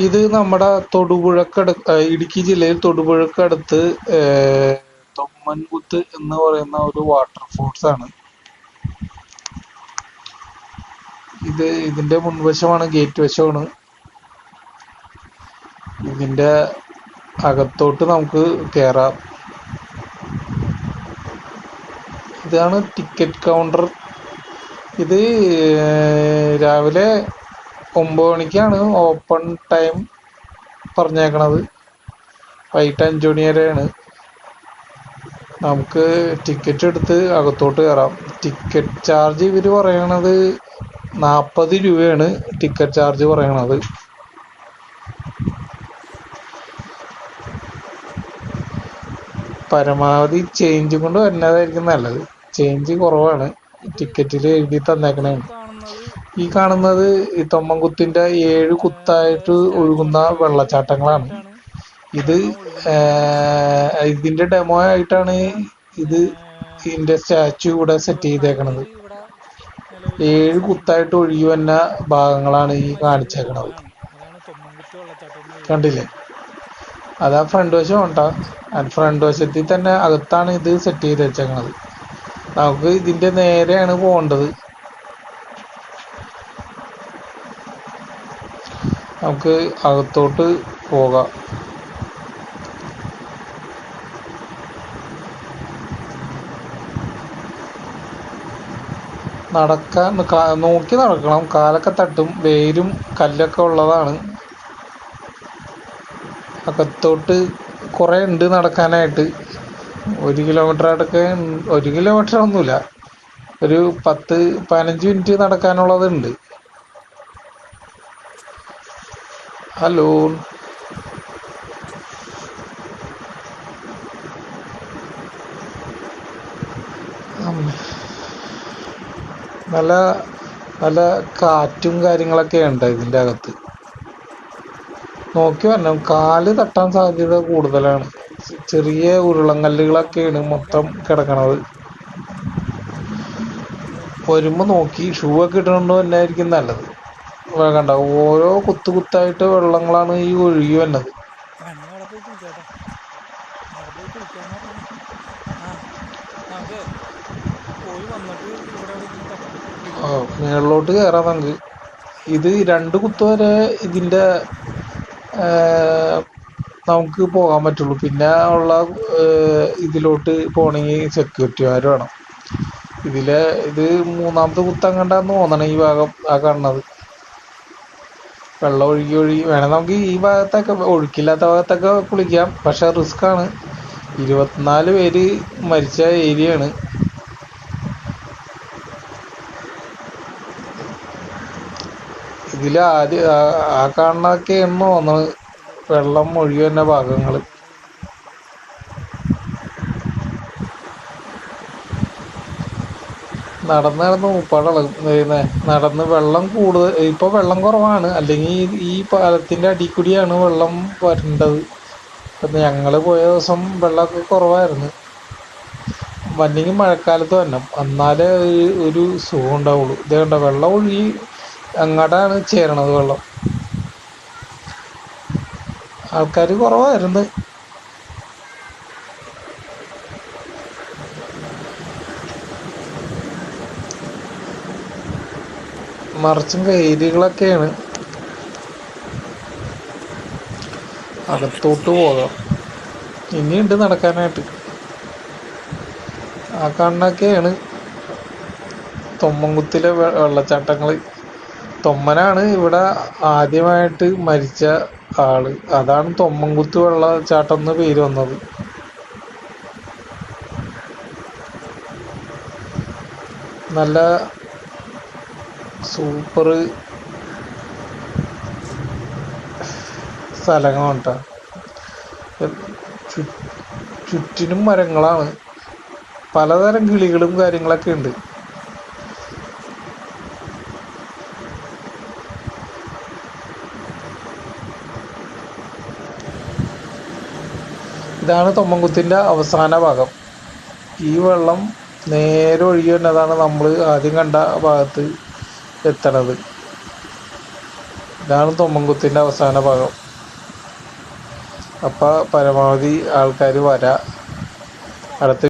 ഇത് നമ്മുടെ തൊടുപുഴക്കട ഇടുക്കി ജില്ലയിൽ തൊടുപുഴക്കടുത്ത് തൊമ്മൻകുത്ത് എന്ന് പറയുന്ന ഒരു വാട്ടർഫോൾസ് ആണ്. ഇത് ഇതിന്റെ മുൻവശമാണ് ഗേറ്റ് വശമാണ്. ഇതിന്റെ അകത്തോട്ട് നമുക്ക് കേറാം. ഇതാണ് ടിക്കറ്റ് കൗണ്ടർ ഇത് രാവിലെ ഒമ്പത് മണിക്കാണ് ഓപ്പൺ ടൈം പറഞ്ഞേക്കണത്. വൈകിട്ട് അഞ്ചു മണി വരെയാണ്. നമുക്ക് ടിക്കറ്റ് എടുത്ത് അകത്തോട്ട് കയറാം. ടിക്കറ്റ് ചാർജ് ഇവർ പറയണത് നാൽപ്പത് രൂപയാണ് ടിക്കറ്റ് ചാർജ് പറയണത്. പരമാവധി ചേഞ്ച് കൊണ്ട് വരുന്നതായിരിക്കും നല്ലത്. ചേഞ്ച് കുറവാണ്. ടിക്കറ്റിൽ എഴുതി തന്നേക്കണേ ഈ കാണുന്നത് ഈ തൊമ്മൻകുത്തിന്റെ ഏഴ് കുത്തായിട്ട് ഒഴുകുന്ന വെള്ളച്ചാട്ടങ്ങളാണ്. ഇത് ഇതിന്റെ ഡെമോ ആയിട്ടാണ് ഇത് ഇതിന്റെ സ്റ്റാച്ചു ഇവിടെ സെറ്റ് ചെയ്തേക്കണത്. ഏഴ് കുത്തായിട്ട് ഒഴുകി വന്ന ഭാഗങ്ങളാണ് ഈ കാണിച്ചേക്കണത്. കണ്ടില്ലേ? അതാ ഫ്രണ്ട് വശം ഉണ്ടാ ഫ്രണ്ട് വശത്തിൽ തന്നെ അകത്താണ് ഇത് സെറ്റ് ചെയ്ത് വെച്ചേക്കണത്. നമുക്ക് ഇതിന്റെ നേരെയാണ് പോകേണ്ടത്. നമുക്ക് അകത്തോട്ട് പോകാം. നടക്കാൻ നോക്കി നടക്കണം. കാലൊക്കെ തട്ടും വേരും കല്ലൊക്കെ ഉള്ളതാണ്. അകത്തോട്ട് കുറെ ഉണ്ട് നടക്കാനായിട്ട്. ഒരു കിലോമീറ്റർ അടക്ക ഒരു കിലോമീറ്റർ ഒന്നുമില്ല. ഒരു പത്ത് പതിനഞ്ച് മിനിറ്റ് നടക്കാനുള്ളതുണ്ട്. ഉം. നല്ല നല്ല കാറ്റും കാര്യങ്ങളൊക്കെ ഉണ്ട് ഇതിന്റെ അകത്ത്. നോക്കി വരണം. കാൽ തട്ടാൻ സാധ്യത കൂടുതലാണ്. ചെറിയ ഉരുളങ്കല്ലുകളൊക്കെയാണ് മൊത്തം കിടക്കണത്. വരുമ്പോ നോക്കി. ഷൂ ഒക്കെ ഇട്ടുകൊണ്ട് തന്നെയായിരിക്കും നല്ലത്. വേ- കണ്ട ഓരോ കുത്തു കുത്തായിട്ട് വെള്ളങ്ങളാണ് ഈ ഒഴുകി വന്നത് മേളിലോട്ട് കയറാം നമുക്ക്. ഇത് രണ്ട് കുത്തു വരെ ഇതിന്റെ നമുക്ക് പോകാൻ പറ്റുള്ളൂ. പിന്നെ ഉള്ള ഇതിലോട്ട് പോകണമെങ്കിൽ സെക്യൂരിറ്റിമാർ വേണം. ഇതിലെ ഇത് മൂന്നാമത്തെ കുത്തങ്ങണ്ടാന്ന് തോന്നണം ഈ ഭാഗം ആ കാണുന്നത്. വെള്ളം ഒഴുകി ഒഴുകി വേണം. നമുക്ക് ഈ ഭാഗത്തൊക്കെ ഒഴുക്കില്ലാത്ത ഭാഗത്തൊക്കെ കുളിക്കാം. പക്ഷെ റിസ്ക് ആണ്. ഇരുപത്തിനാല് പേര് മരിച്ച ഏരിയയാണ് ഇതിൽ ആദ്യം ആ- ആ കാണുന്നതൊക്കെയാണ് തോന്നുന്നത് വെള്ളം ഒഴുകി വരുന്ന ഭാഗങ്ങൾ നടന്ന് നടന്ന് ഉപ്പാടളകും വരുന്നേ നടന്ന് വെള്ളം കൂടുതൽ ഇപ്പൊ വെള്ളം കുറവാണ്. അല്ലെങ്കിൽ ഈ പാലത്തിന്റെ കൂടിയാണ് വെള്ളം വരേണ്ടത്. അപ്പം ഞങ്ങൾ പോയ ദിവസം വെള്ളമൊക്കെ കുറവായിരുന്നു. അല്ലെങ്കിൽ മഴക്കാലത്ത് വരണം. എന്നാലേ ഒരു- ഒരു സുഖം ഉണ്ടാവുള്ളൂ. ഇതേ കണ്ട വെള്ളം ഒഴുകി അങ്ങോട്ടാണ് ചേരണത് വെള്ളം. ആൾക്കാർ കുറവായിരുന്നു. മറിച്ചും വേലികളൊക്കെയാണ് അകത്തോട്ട് പോകാം. ഇനിയുണ്ട് നടക്കാനായിട്ട്. ആ കാണുന്നൊക്കെയാണ് തൊമ്മൻകുത്തിലെ വെള്ളച്ചാട്ടങ്ങൾ തൊമ്മനാണ് ഇവിടെ ആദ്യമായിട്ട് മരിച്ച ആൾ. അതാണ് തൊമ്മൻകുത്ത് വെള്ളച്ചാട്ടം എന്ന് പേര് വന്നത്. നല്ല സൂപ്പർ സ്ഥലങ്ങളാണ് കേട്ടോ. ചുറ്റിനും മരങ്ങളാണ്. പലതരം കിളികളും കാര്യങ്ങളൊക്കെ ഉണ്ട്. ഇതാണ് തൊമ്മൻകുത്തിന്റെ അവസാന ഭാഗം. ഈ വെള്ളം നേരെ ഒഴുകി വരുന്നതാണ് നമ്മൾ ആദ്യം കണ്ട ഭാഗത്ത്. എത്തണത്. ഇതാണ് തൊമ്മൻകുത്തിന്റെ അവസാന ഭാഗം. അപ്പൊ പരമാവധി ആൾക്കാർ വരാ. അടുത്ത